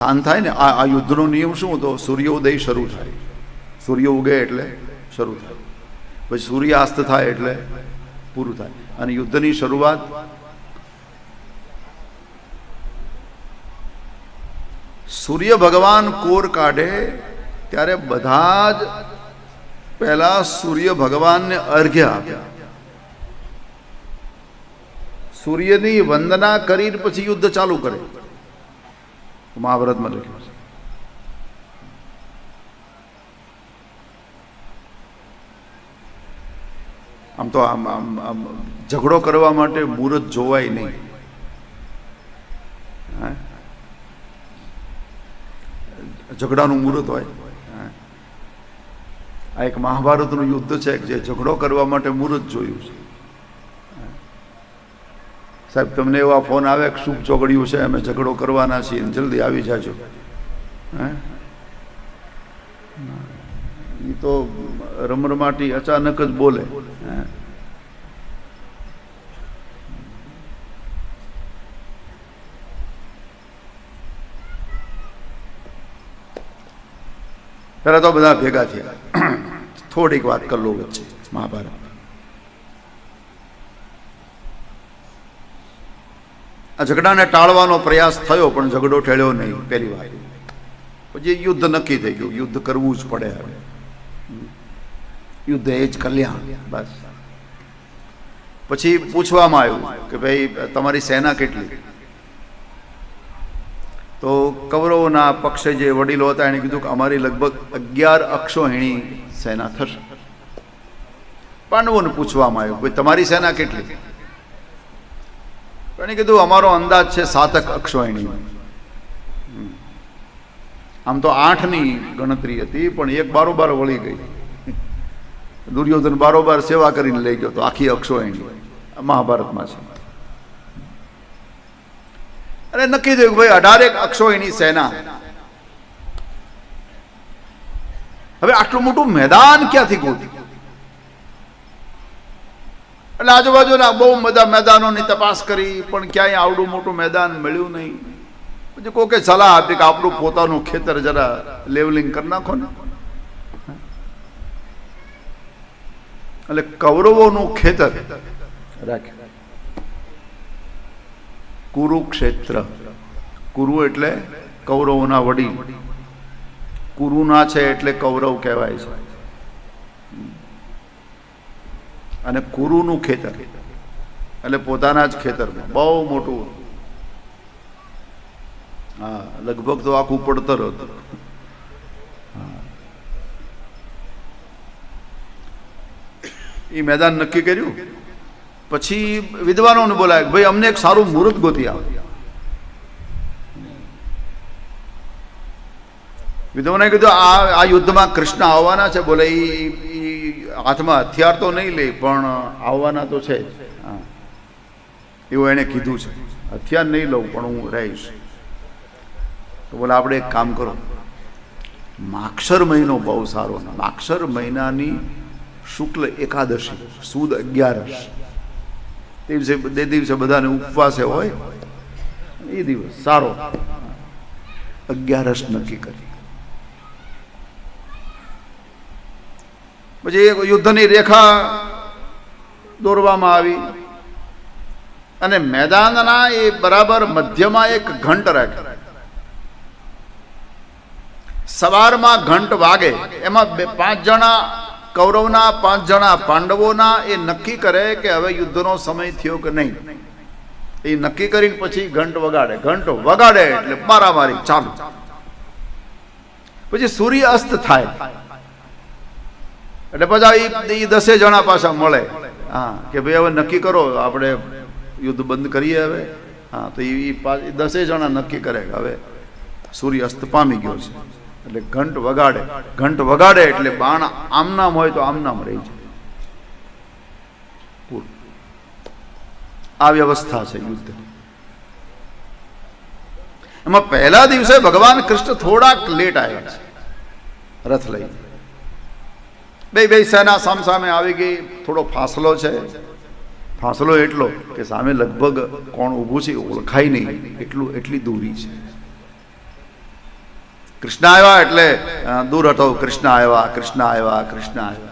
શાંત થાય ને, આ યુદ્ધનો નિયમ શું હતો? સૂર્યોદય શરૂ થાય. સૂર્ય ઉગે એટલે શરૂ થાય. પછી સૂર્યાસ્ત થાય એટલે પૂરું થાય. અને યુદ્ધની શરૂઆત સૂર્ય ભગવાન કોર કાઢે ત્યારે બધા જ પહેલા સૂર્ય ભગવાનને અર્ઘ્ય આપ્યા સૂર્યની વંદના કરી પછી યુદ્ધ ચાલુ કરે. મહાભારતમાં લખ્યું છે આમ તો આમ આમ આમ ઝઘડો કરવા માટે મુહૂર્ત જોવાય નહીં? ઝઘડાનું મુહૂર્ત હોય. આ એક મહાભારતનું યુદ્ધ છે જે ઝઘડો કરવા માટે મુહૂર્ત જોયું છે સાહેબ, તમને એવા ફોન આવે કે શું ચોગડિયું છે, અમે ઝઘડો કરવાના છીએ જલ્દી આવી જાજો. હે? એ તો રમરમાટી અચાનક જ બોલે. પહેલા તો બધા ભેગા થયા. થોડીક વાત કરી લો વચ્ચે, મહાભારત. આ ઝઘડાને ટાળવાનો પ્રયાસ થયો, પણ ઝઘડો ઠેળ્યો નહીં. પહેલી વાર પછી યુદ્ધ નક્કી થઈ ગયું. યુદ્ધ કરવું જ પડે હવે. યુદ્ધ એ જ કલ્યાણ. બસ. પછી પૂછવામાં આવ્યું કે ભાઈ, તમારી સેના કેટલી? તો કૌરવના પક્ષે જે વડીલો હતા, એણે કીધું કે અમારી લગભગ અગિયાર અક્ષોહિણી સેના થશે. પાંડવોને પૂછવામાં આવ્યું ભાઈ, તમારી સેના કેટલી? તો કીધું અમારો અંદાજ છે સાતક અક્ષોહિણી આમ તો આઠની ગણતરી હતી પણ એક બારોબાર વળી ગઈ દુર્યોધન બારોબાર સેવા કરીને લઈ ગયો તો આખી અક્ષોહિણી મહાભારતમાં છે અને નક્કી થયું ભાઈ અઢારેક અક્ષોહિણી સેના। હવે આટલું મોટું મેદાન ક્યાંથી ગોતી? એટલે આજુબાજુના બહુ બધા મેદાનોની તપાસ કરી પણ ક્યાંય આવડું મોટું મેદાન મળ્યું નહીં. પછી કોકે સલાહ આપી કે આપણું પોતાનું ખેતર જરા લેવલિંગ કરી નાખો ને. એટલે કૌરવોનું ખેતર. રાખ્યું. કુરુક્ષેત્ર. કુરુ એટલે કૌરવોના વડીલ. કુરુના છે એટલે કૌરવ કહેવાય છે. અને કુરુનું ખેતર. એટલે પોતાના જ ખેતરમાં. બહુ મોટું. હા, લગભગ તો આખું પડતર હતું. એ મેદાન નક્કી કર્યું. પછી વિદ્વાનોને બોલાય ભાઈ, અમને એક સારું મુહૂર્ત ગોતી આવે. વિદ્વાને કીધું, આ આ યુદ્ધમાં કૃષ્ણ આવવાના છે. બોલે એ હાથમાં હથિયાર તો નહીં લે, પણ આવવાના તો છે જ. હા. એવું એણે કીધું છે. હથિયાર નહીં લઉં, પણ હું રહીશ. તો બોલે, આપણે એક કામ કરો. માક્ષર મહિનો બહુ સારો માક્ષર મહિનાની શુક્લ એકાદશી, સુદ અગિયારસ. દિવસે, તે દિવસે બધાને ઉપવાસે હોય. એ દિવસ સારો. અગિયારસ નક્કી કરી. પછી યુદ્ધની રેખા દોરવામાં આવી. અને મેદાનના એ બરાબર મધ્યમાં એક ઘંટ રાખે સવારમાં ઘંટ વાગે, એમાં બે પાંચ જણા કૌરવના, પાંચ જણા પાંડવોના એ નક્કી કરે કે હવે યુદ્ધનો સમય થયો કે નહીં. એ નક્કી કરીને પછી ઘંટ વગાડે. ઘંટ વગાડે એટલે મારામારી ચાલુ. પછી સૂર્ય અસ્ત થાય. એટલે પછી એ દસે જણા પાછા મળે. હા, કે ભાઈ હવે નક્કી કરો, આપણે યુદ્ધ બંધ કરીએ હવે. હા, તો એ દસે જણા નક્કી કરે કે હવે સૂર્ય અસ્ત પામી ગયો છે. એટલે ઘંટ વગાડે. ઘંટ વગાડે એટલે બાણ આમનામ હોય તો આમનામ રહી જાય. આ વ્યવસ્થા છે યુદ્ધ એમાં પહેલા દિવસે ભગવાન કૃષ્ણ થોડાક લેટ આવ્યા છે. રથ લઈ બે બે સેના સામસામે આવી ગઈ. થોડો ફાસલો છે. ફાસલો એટલો કે સામે લગભગ કોણ ઊભું છે ઓળખાય નહીં. એટલું, એટલી દૂરી છે. કૃષ્ણ આવ્યા એટલે દૂર હટો કૃષ્ણ આવ્યા કૃષ્ણ આવ્યા કૃષ્ણ આવ્યા.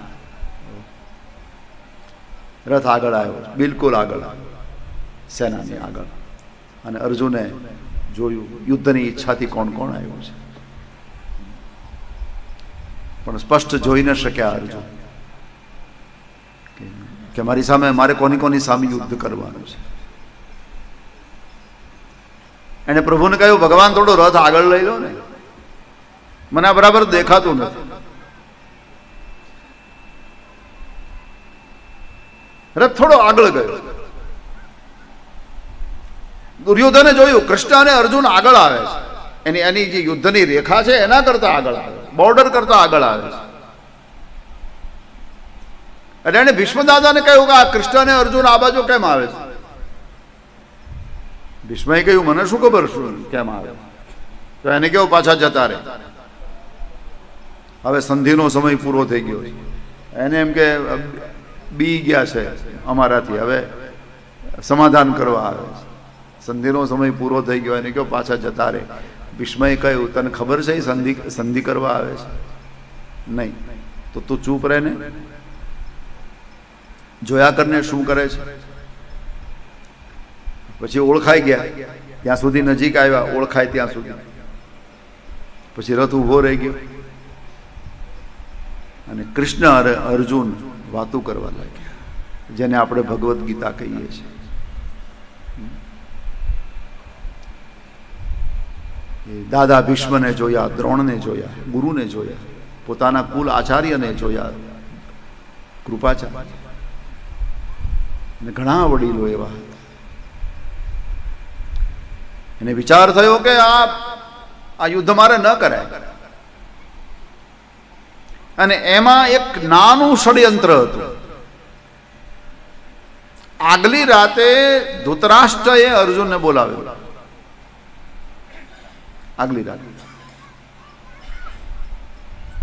રથ આગળ આવ્યો. બિલકુલ આગળ સેનાની આગળ. અને અર્જુને જોયું, યુદ્ધની ઈચ્છાથી કોણ કોણ આવ્યું છે? પણ સ્પષ્ટ જોઈ ન શક્યા અર્જુન. કે- મારી સામે મારે કોની કોની સામે યુદ્ધ કરવાનું છે? એને પ્રભુને કહ્યું, ભગવાન, થોડો રથ આગળ લઈ લો ને. મને બરાબર દેખાતું નથી. રથ થોડો આગળ ગયો. દુર્યોધને જોયું, કૃષ્ણ અને અર્જુન આગળ આવે છે. એની એની જે યુદ્ધની રેખા છે, એના કરતા આગળ આવે બોર્ડર કરતા આગળ આવે છે. એટલે એને ભીષ્મ કહ્યું કે આ કૃષ્ણ અને અર્જુન આ બાજુ કેમ આવે છે? ભીષ્મએ કહ્યું, મને શું ખબર શું કેમ આવે? તો એને કેવું પાછા જતા રહે. હવે સંધિનો સમય પૂરો થઈ ગયો એને એમ કે, બી ગયા છે અમારાથી, હવે સમાધાન કરવા આવે સંધિનો સમય પૂરો થઈ ગયો, એને કહ્યું, પાછા જતા રહે. ભીષ્મએ કહ્યું, તને ખબર છે સંધિ સંધિ કરવા આવે છે? નહીં. તો તું ચૂપ રહે ને? જોયા કરને શું કરે છે? પછી ઓળખાઈ ગયા. ત્યાં સુધી નજીક આવ્યા. ઓળખાય ત્યાં સુધી. પછી રથ ઊભો રહી ગયો. અને કૃષ્ણ અર્જુન વાતું કરવા લાગ્યા, જેને આપણે ભગવદ્ ગીતા કહીએ છીએ એ દાદા ભીષ્મને જોયા, દ્રોણને જોયા, ગુરુને જોયા, પોતાના કુલ આચાર્યને જોયા. કૃપાચાર્ય અને ઘણા વડીલો એવા હતા. એને વિચાર થયો કે આ આ યુદ્ધ મારે ન કરાય. અને એમાં એક નાનું ષડયંત્ર હતું. આગલી રાતે ધૃતરાષ્ટ્રએ અર્જુનને બોલાવ્યો આગલી રાત.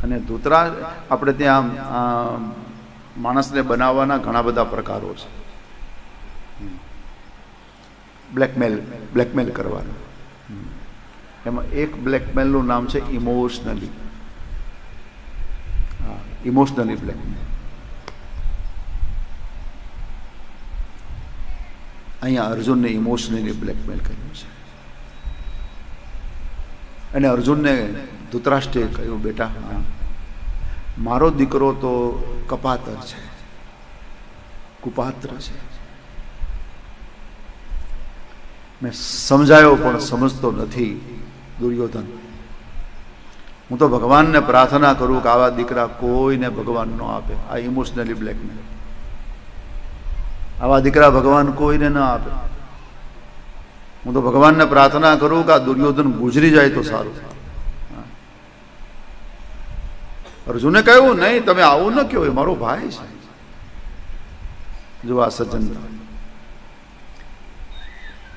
અને ધૂતરા આપણે ત્યાં માણસને બનાવવાના ઘણા બધા પ્રકારો છે. બ્લેકમેલ બ્લેકમેલ કરવાનું. એમાં એક બ્લેકમેલનું નામ છે ઇમોશનલી. હા, ઇમોશનલી બ્લેકમેલ. અહીંયા અર્જુનને ઇમોશનલી બ્લેકમેલ કર્યું છે. અને અર્જુનને ધૃતરાષ્ટ્રે કહ્યું, બેટા મારો દીકરો તો કપાતર છે. કુપાત્ર છે. મેં સમજાયો, પણ સમજતો નથી દુર્યોધન. હું તો ભગવાનને પ્રાર્થના કરું કે આવા દીકરા કોઈને ભગવાન ન આપે. આ ઇમોશનલી બ્લેકમેલ આવા દીકરા ભગવાન કોઈને ન આપે. હું તો ભગવાનને પ્રાર્થના કરું કે આ દુર્યોધન ગુજરી જાય તો સારું. અર્જુને કહ્યું, નહીં, તમે આવું ન કહો, એ મારો ભાઈ છે. જો આ સજ્જન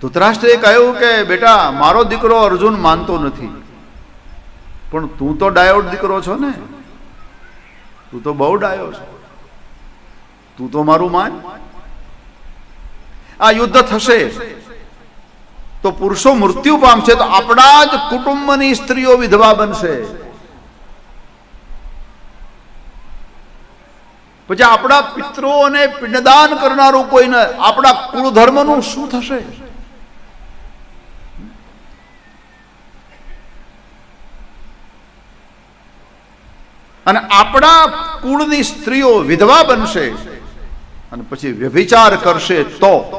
ધૃતરાષ્ટ્રે કહ્યું કે, બેટા, મારો દીકરો અર્જુન માનતો નથી. પણ તું તો ડાયોડ દીકરો છો ને. તું તો બહુ ડાયો છો. તું તો મારું માન. આ યુદ્ધ થશે. તો પુરુષો મૃત્યુ પામશે તો આપણા જ કુટુંબની સ્ત્રીઓ વિધવા બનશે. પછી આપણા પિતૃઓને પિંડદાન કરનારું કોઈ ન આપણા કુળધર્મનું શું થશે? અને આપણા કુળની સ્ત્રીઓ વિધવા બનશે અને પછી વ્યભિચાર કરશે તો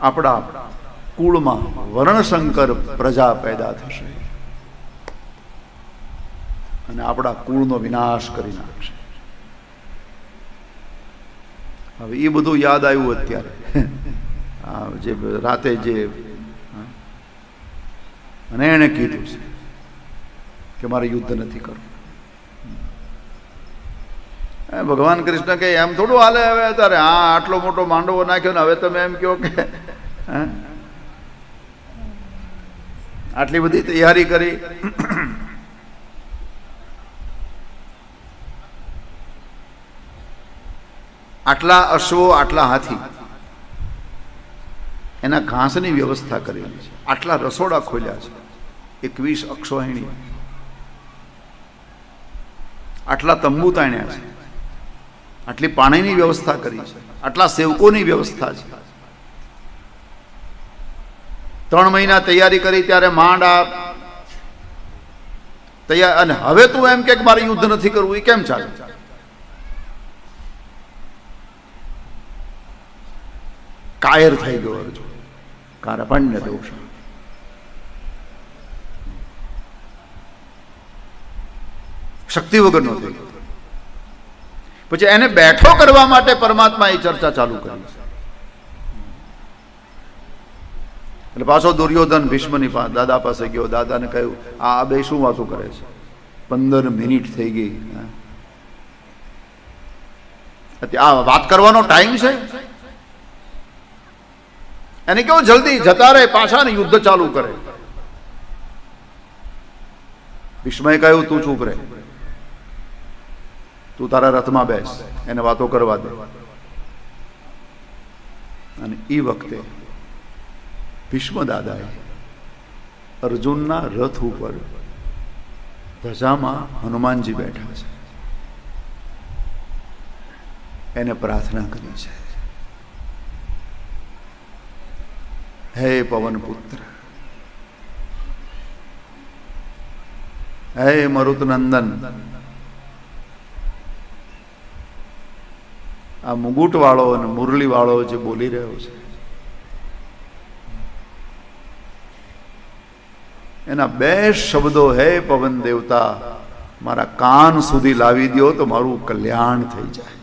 આપણા કુળમાં વર્ણશંકર પ્રજા પેદા થશે. અને આપણા કુળનો વિનાશ કરી નાખશે. હવે એ બધું યાદ આવ્યું અત્યારે. જે રાતે જે અને એણે કીધું છે કે મારે યુદ્ધ નથી કરવું. ભગવાન કૃષ્ણ કે એમ થોડું હાલે હવે તારે. હા આટલો મોટો માંડવો નાખ્યો ને હવે તમે એમ કહો કે આટલી બધી તૈયારી કરી. આટલા અશ્વો, આટલા હાથી. એના ઘાસની વ્યવસ્થા કરેલી છે. આટલા રસોડા ખોલ્યા છે. એકવીસ અક્ષોહિણી. આટલા તંબુ તાણ્યા છે. આટલી પાણીની વ્યવસ્થા કરી છે, આટલા સેવકોની વ્યવસ્થા છે. ત્રણ મહિના તૈયારી કરી ત્યારે માંડ આ તૈયાર અને હવે તું એમ કે મારે યુદ્ધ નથી કરવું એ કેમ ચાલે? કાયર થઈ ગયો અર્જુન. કારપણ્ય દોષ. શક્તિ વગરનો થઈ ગયો. પછી એને બેઠો કરવા માટે પરમાત્મા એ ચર્ચા ચાલુ કરી. એટલે પાછો દુર્યોધન ભીષ્મની દાદા પાસે ગયો. દાદાને કહ્યું, આ બે શું વાતો કરે છે? પંદર મિનિટ થઈ ગઈ. આ વાત કરવાનો ટાઈમ છે. એને કેવું જલ્દી જતા રહે, પાછા ને યુદ્ધ ચાલુ કરે. ભીષ્મએ કહ્યું, તું ચૂપ રહે. તું તારા રથમાં બેસ, એને વાતો કરવા દે. અને એ વખતે ભીષ્મ દાદાએ અર્જુનના રથ ઉપર ધજામાં હનુમાનજી બેઠા છે. એને પ્રાર્થના કરી છે. હે પવન પુત્ર, હે મરુતનંદન આ મુગુટવાળો અને મુરલીવાળો જે બોલી રહ્યો છે. એના બે શબ્દો, હે પવન દેવતા, મારા કાન સુધી લાવી દો તો મારું કલ્યાણ થઈ જાય.